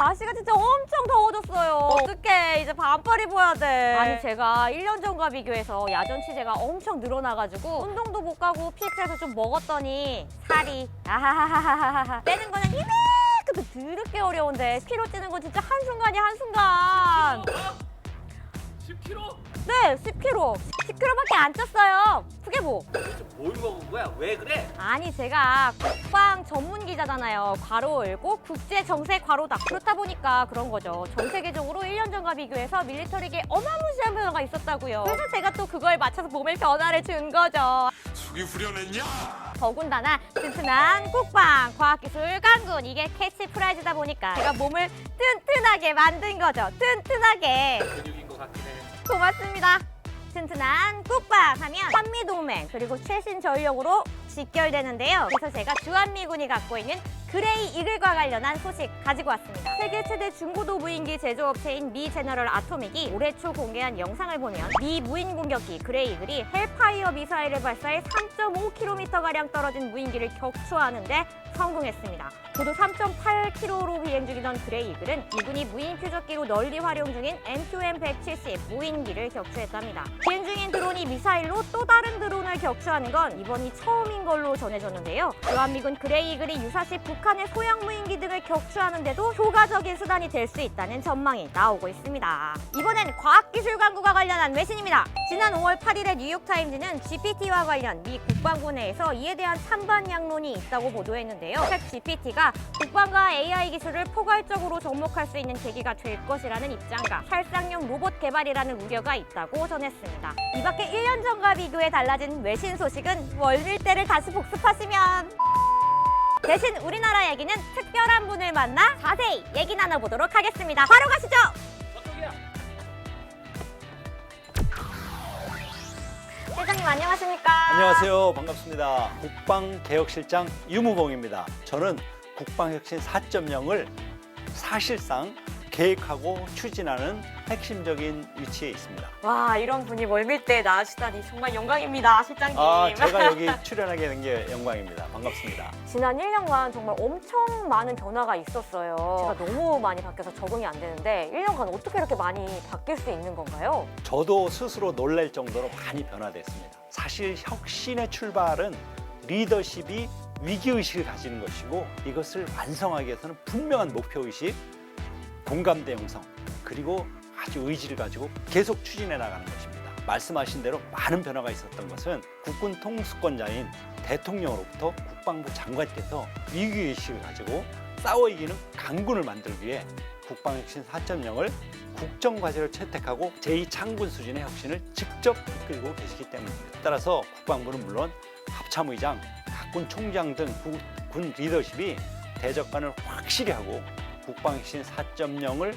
날씨가 진짜 엄청 더워졌어요. 어떡해 이제 반팔 입어야 돼. 아니 제가 1년 전과 비교해서 야전 취재가 엄청 늘어나가지고 운동도 못 가고 PX에서 좀 먹었더니 살이 아하하하하하 빼는 거는 이만큼 드럽게 어려운데 10kg 찌는 건 진짜 한순간이 한순간. 10kg? 네 10kg. 10kg밖에 안 쪘어요. 크게 뭐. 먹은 거야? 왜 그래? 아니 제가 국방 전문 기자잖아요. 괄호 열고 국제 정세 괄호다. 그렇다 보니까 그런 거죠. 전 세계적으로 1년 전과 비교해서 밀리터리계 어마무시한 변화가 있었다고요. 그래서 제가 또 그걸 맞춰서 몸에 변화를 준 거죠. 숙이 후련했냐? 더군다나 튼튼한 국방 과학기술 강군 이게 캐치프라이즈다 보니까 제가 몸을 튼튼하게 만든 거죠. 튼튼하게. 근육인 것 같긴 해. 고맙습니다. 튼튼한 국방 하면 한미동맹 그리고 최신 전력으로 직결되는데요. 그래서 제가 주한미군이 갖고 있는 그레이 이글과 관련한 소식 가지고 왔습니다. 세계 최대 중고도 무인기 제조업체인 미 제너럴 아토믹이 올해 초 공개한 영상을 보면 미 무인 공격기 그레이 이글이 헬파이어 미사일을 발사해 3.5km가량 떨어진 무인기를 격추하는데 성공했습니다. 고도 3.8km로 비행 중이던 그레이 이글은 미군이 무인 표적기로 널리 활용 중인 MQM-170 무인기를 격추했답니다. 비행 중인 드론이 미사일로 또 다른 드론을 격추하는 건 이번이 처음인 걸로 전해졌는데요. 주한미군 그레이 이글이 유사시 북 한의 소형 무인기 등을 격추하는데도 효과적인 수단이 될 수 있다는 전망이 나오고 있습니다. 이번엔 과학기술 광고가 관련한 외신입니다. 지난 5월 8일에 뉴욕타임즈는 GPT와 관련 미 국방부 내에서 이에 대한 찬반 양론이 있다고 보도했는데요. 챗 GPT가 국방과 AI 기술을 포괄적으로 접목할 수 있는 계기가 될 것이라는 입장과 살상용 로봇 개발이라는 우려가 있다고 전했습니다. 이 밖에 1년 전과 비교해 달라진 외신 소식은 월밀대를 다시 복습하시면 대신 우리나라 얘기는 특별한 분을 만나 자세히 얘기 나눠보도록 하겠습니다. 바로 가시죠. 회장님 안녕하십니까? 안녕하세요. 반갑습니다. 국방개혁실장 유무봉입니다. 저는 국방혁신 4.0을 사실상 계획하고 추진하는 핵심적인 위치에 있습니다. 와 이런 분이 멀밀대에 나와주다니 정말 영광입니다, 실장님. 아, 제가 여기 출연하게 된 게 영광입니다. 반갑습니다. 지난 1년간 정말 엄청 많은 변화가 있었어요. 제가 너무 많이 바뀌어서 적응이 안 되는데 1년간 어떻게 이렇게 많이 바뀔 수 있는 건가요? 저도 스스로 놀랄 정도로 많이 변화됐습니다. 사실 혁신의 출발은 리더십이 위기의식을 가지는 것이고 이것을 완성하기 위해서는 분명한 목표의식, 공감대 형성, 그리고 아주 의지를 가지고 계속 추진해 나가는 것입니다. 말씀하신 대로 많은 변화가 있었던 것은 국군 통수권자인 대통령으로부터 국방부 장관께서 위기의식을 가지고 싸워 이기는 강군을 만들기 위해 국방혁신 4.0을 국정과제로 채택하고 제2창군 수준의 혁신을 직접 이끌고 계시기 때문입니다. 따라서 국방부는 물론 합참의장, 각군 총장 등 군 리더십이 대적관을 확실히 하고 국방혁신 4.0을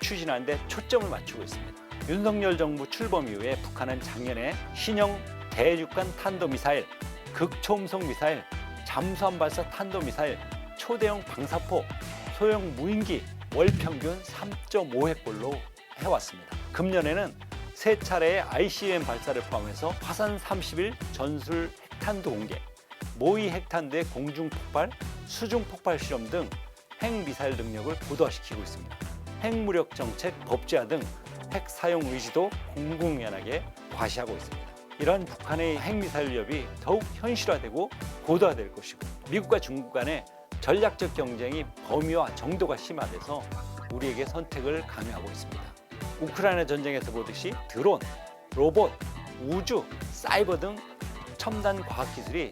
추진하는 데 초점을 맞추고 있습니다. 윤석열 정부 출범 이후에 북한은 작년에 신형 대륙간 탄도미사일, 극초음속 미사일, 잠수함 발사 탄도미사일, 초대형 방사포, 소형 무인기 월 평균 3.5회꼴로 해왔습니다. 금년에는 세 차례의 ICBM 발사를 포함해서 화산 30일 전술 핵탄두 공개, 모의 핵탄두의 공중 폭발, 수중 폭발 실험 등 핵미사일 능력을 고도화시키고 있습니다. 핵무력 정책 법제화 등 핵 사용 의지도 공공연하게 과시하고 있습니다. 이러한 북한의 핵미사일 위협이 더욱 현실화되고 고도화될 것이고 미국과 중국 간의 전략적 경쟁이 범위와 정도가 심화돼서 우리에게 선택을 강요하고 있습니다. 우크라이나 전쟁에서 보듯이 드론, 로봇, 우주, 사이버 등 첨단 과학기술이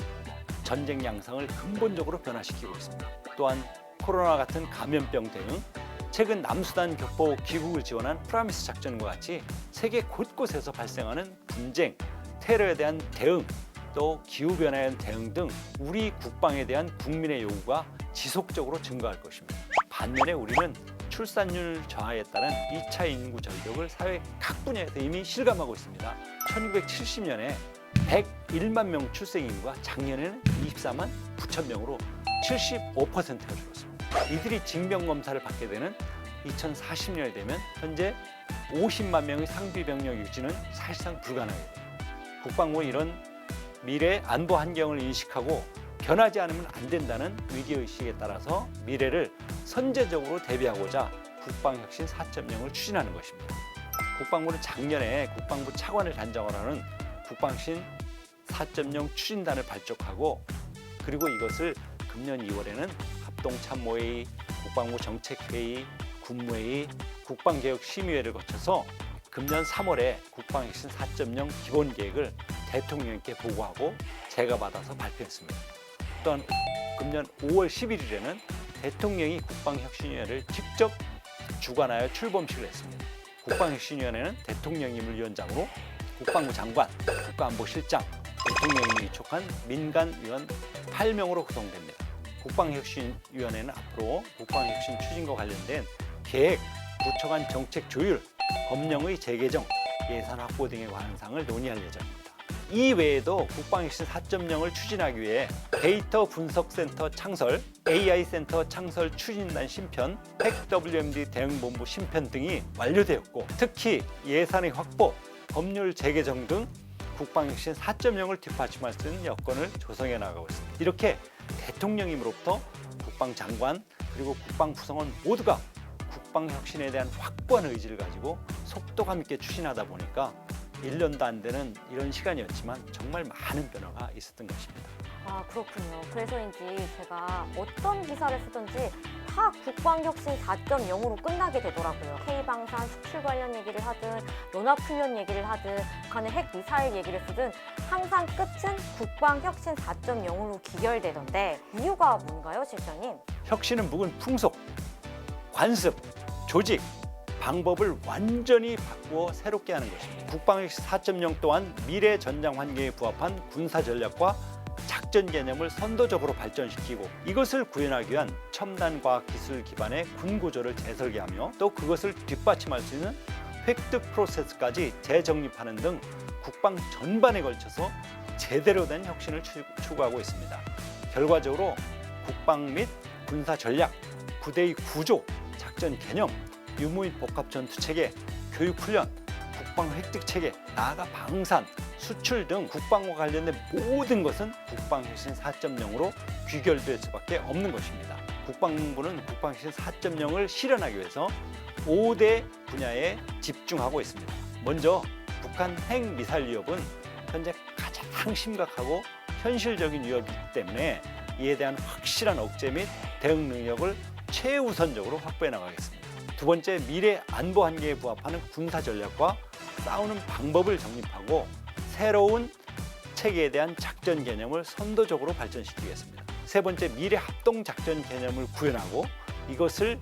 전쟁 양상을 근본적으로 변화시키고 있습니다. 또한 코로나 같은 감염병 대응, 최근 남수단 격보 귀국을 지원한 프라미스 작전과 같이 세계 곳곳에서 발생하는 분쟁, 테러에 대한 대응, 또 기후변화에 대한 대응 등 우리 국방에 대한 국민의 요구가 지속적으로 증가할 것입니다. 반면에 우리는 출산율 저하에 따른 2차 인구 절벽을 사회 각 분야에서 이미 실감하고 있습니다. 1970년에 101만 명 출생 인구가 작년에는 24만 9천 명으로 75%가 줄었습니다. 이들이 징병 검사를 받게 되는 2040년이 되면 현재 50만 명의 상비 병력 유지는 사실상 됩니다. 국방부는 이런 미래 안보 환경을 인식하고 변하지 않으면 안 된다는 위기 의식에 따라서 미래를 선제적으로 대비하고자 국방혁신 4.0을 추진하는 것입니다. 국방부는 작년에 국방부 차관을 단장을 하는 국방혁신 4.0 추진단을 발족하고 그리고 이것을 금년 2월에는 합동참모회의, 국방부 정책회의, 국무회의, 국방개혁심의회를 거쳐서 금년 3월에 국방혁신 4.0 기본계획을 대통령께 보고하고 제가 받아서 발표했습니다. 또한 금년 5월 11일에는 대통령이 국방혁신위원회를 직접 주관하여 출범식을 했습니다. 국방혁신위원회는 대통령님을 위원장으로 국방부 장관, 국가안보실장, 대통령이 위촉한 민간위원 8명으로 구성됩니다. 국방혁신위원회는 앞으로 국방혁신 추진과 관련된 계획, 부처 간 정책 조율, 법령의 재개정, 예산 확보 관한 사항을 논의할 예정입니다. 이 외에도 국방혁신 4.0을 추진하기 위해 데이터 분석센터 창설, AI 센터 창설 추진단 심편, 핵WMD 대응본부 심편 등이 완료되었고 특히 예산의 확보, 법률 재개정 등 국방혁신 4.0을 뒷받침할 수 있는 여건을 조성해 나가고 있습니다. 이렇게 대통령님으로부터 국방장관 그리고 국방구성원 모두가 국방혁신에 대한 확고한 의지를 가지고 속도감 있게 추진하다 보니까 1년도 안 되는 이런 시간이었지만 정말 많은 변화가 있었던 것입니다. 아 그렇군요. 그래서인지 제가 어떤 기사를 쓰든지 다 국방혁신 4.0으로 끝나게 되더라고요. K방산 수출 관련 얘기를 하든 연합훈련 얘기를 하든 북한의 핵미사일 얘기를 쓰든 항상 끝은 국방혁신 4.0으로 기결되던데 이유가 뭔가요, 실장님? 혁신은 묵은 풍속, 관습, 조직, 방법을 완전히 바꾸어 새롭게 하는 것입니다. 국방혁신 4.0 또한 미래 전장 환경에 부합한 군사 전략과 작전 개념을 선도적으로 발전시키고 이것을 구현하기 위한 첨단 과학 기술 기반의 군 구조를 재설계하며 또 그것을 뒷받침할 수 있는 획득 프로세스까지 재정립하는 등 국방 전반에 걸쳐서 제대로 된 혁신을 추- 추구하고 있습니다. 결과적으로 국방 및 군사 전략, 부대의 구조, 작전 개념, 유무 및 복합 전투 체계, 교육 훈련, 국방 획득 체계, 나아가 방산, 수출 등 국방과 관련된 모든 것은 국방혁신 4.0으로 귀결될 수밖에 없는 것입니다. 국방부는 국방혁신 4.0을 실현하기 위해서 5대 분야에 집중하고 있습니다. 먼저 북한 핵 미사일 위협은 현재 가장 심각하고 현실적인 위협이기 때문에 이에 대한 확실한 억제 및 대응 능력을 최우선적으로 확보해 나가겠습니다. 두 번째, 미래 안보 한계에 부합하는 군사 전략과 싸우는 방법을 정립하고 새로운 체계에 대한 작전 개념을 선도적으로 발전시키겠습니다. 세 번째, 미래 합동 작전 개념을 구현하고 이것을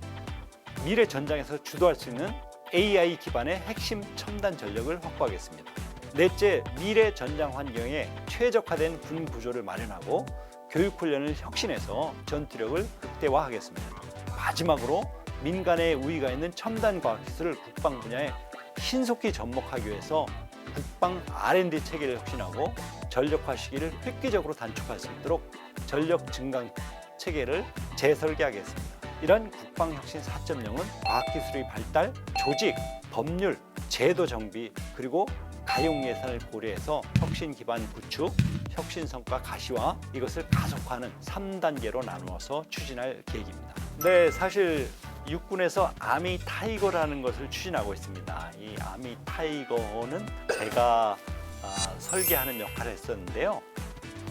미래 전장에서 주도할 수 있는 AI 기반의 핵심 첨단 전력을 확보하겠습니다. 넷째, 미래 전장 환경에 최적화된 군 구조를 마련하고 교육 훈련을 혁신해서 전투력을 극대화하겠습니다. 마지막으로 민간의 우위가 있는 첨단 과학 기술을 국방 분야에 신속히 접목하기 위해서 국방 R&D 체계를 혁신하고 전력화 시기를 획기적으로 단축할 수 있도록 전력 증강 체계를 재설계하겠습니다. 이런 국방혁신 4.0은 과학기술의 발달, 조직, 법률, 제도 정비, 그리고 가용 예산을 고려해서 혁신 기반 구축, 혁신 성과 가시화 이것을 가속화하는 3단계로 나누어서 추진할 계획입니다. 네, 사실 육군에서 아미 타이거라는 것을 추진하고 있습니다. 이 아미 타이거는 제가 아, 설계하는 역할을 했었는데요.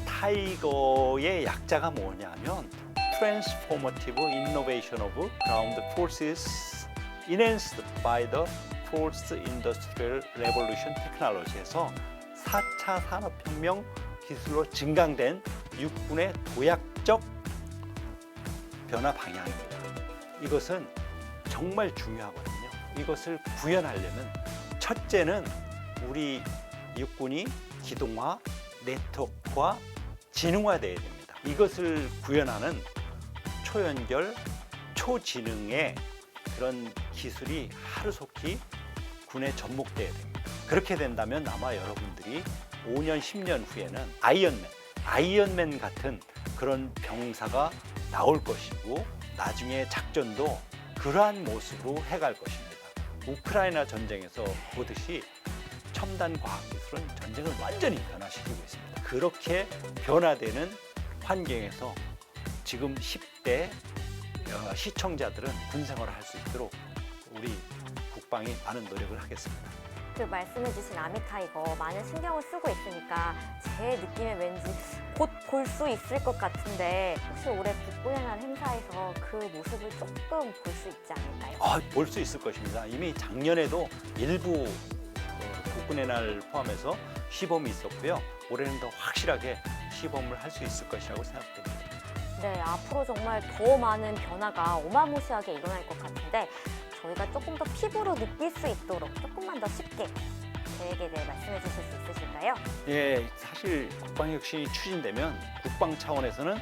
타이거의 약자가 뭐냐면 Transformative Innovation of Ground Forces Enhanced by the Fourth Industrial Revolution Technology에서 4차 산업혁명 기술로 증강된 육군의 도약적 변화 방향입니다. 이것은 정말 중요하거든요. 이것을 구현하려면 첫째는 우리 육군이 기동화, 네트워크화, 지능화돼야 됩니다. 이것을 구현하는 초연결, 초지능의 그런 기술이 하루속히 군에 접목돼야 됩니다. 그렇게 된다면 아마 여러분들이 5년, 10년 후에는 아이언맨, 아이언맨 같은 그런 병사가 나올 것이고 나중에 작전도 그러한 모습으로 해갈 것입니다. 우크라이나 전쟁에서 보듯이 첨단 과학기술은 전쟁을 완전히 변화시키고 있습니다. 그렇게 변화되는 환경에서 지금 10대 어, 시청자들은 군 생활을 할 수 있도록 우리 국방이 많은 노력을 하겠습니다. 그 말씀해주신 아미타이거 많은 신경을 쓰고 있으니까 제 느낌에 왠지 곧 볼 수 있을 것 같은데 혹시 올해 날 행사에서 그 모습을 조금 볼 수 있지 않을까요? 아, 볼 수 있을 것입니다. 이미 작년에도 일부 어, 국군의 날 포함해서 시범이 있었고요. 올해는 더 확실하게 시범을 할 수 있을 것이라고 생각됩니다. 네, 앞으로 정말 더 많은 변화가 어마무시하게 일어날 것 같은데 저희가 조금 더 피부로 느낄 수 있도록 조금만 더 쉽게 계획에 대해 말씀해 주실 수 있으실까요? 예, 사실 국방혁신이 추진되면 국방 차원에서는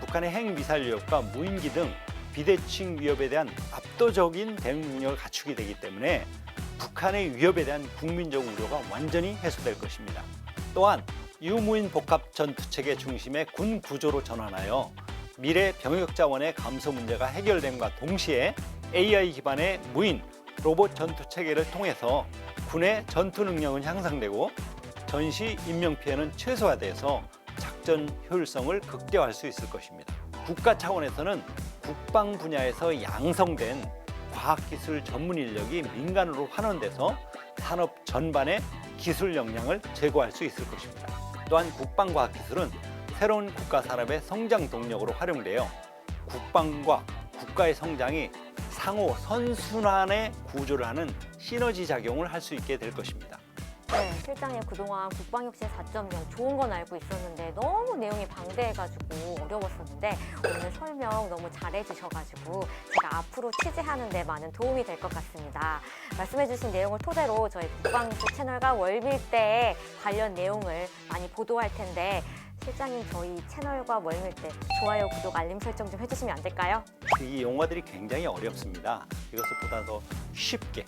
북한의 핵미사일 위협과 무인기 등 비대칭 위협에 대한 압도적인 대응 능력을 갖추게 되기 때문에 북한의 위협에 대한 국민적 우려가 완전히 해소될 것입니다. 또한 유무인 복합 전투 체계 중심의 군 구조로 전환하여 미래 병역 자원의 감소 문제가 해결됨과 동시에 AI 기반의 무인 로봇 전투 체계를 통해서 군의 전투 능력은 향상되고 전시 인명 피해는 최소화돼서 작전 효율성을 극대화할 수 있을 것입니다. 국가 차원에서는 국방 분야에서 양성된 과학기술 전문 인력이 민간으로 환원돼서 산업 전반의 기술 역량을 제고할 수 있을 것입니다. 또한 국방과학기술은 새로운 국가 산업의 성장 동력으로 활용되어 국방과 국가의 성장이 상호 선순환의 구조를 하는 시너지 작용을 할 수 있게 될 것입니다. 네, 실장님 그동안 국방혁신 4.0 좋은 건 알고 있었는데 너무 내용이 방대해가지고 어려웠었는데 오늘 설명 너무 잘해주셔가지고 제가 앞으로 취재하는 데 많은 도움이 될 것 같습니다. 말씀해주신 내용을 토대로 저희 국방뉴스 채널과 월밀대 관련 내용을 많이 보도할 텐데 실장님 저희 채널과 월밀대 좋아요, 구독, 알림 설정 좀 해주시면 안 될까요? 이 용어들이 굉장히 어렵습니다. 이것을 보다 더 쉽게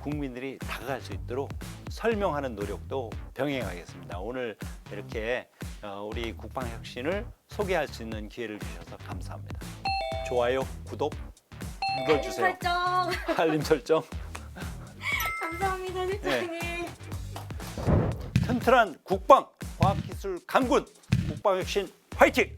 국민들이 다가갈 수 있도록 설명하는 노력도 병행하겠습니다. 오늘 이렇게 어, 우리 국방 혁신을 소개할 수 있는 기회를 주셔서 감사합니다. 좋아요, 구독 눌러주세요. 설정 알림 설정. 감사합니다, 실장님. 튼튼한 국방 과학기술 강군 국방 혁신 화이팅!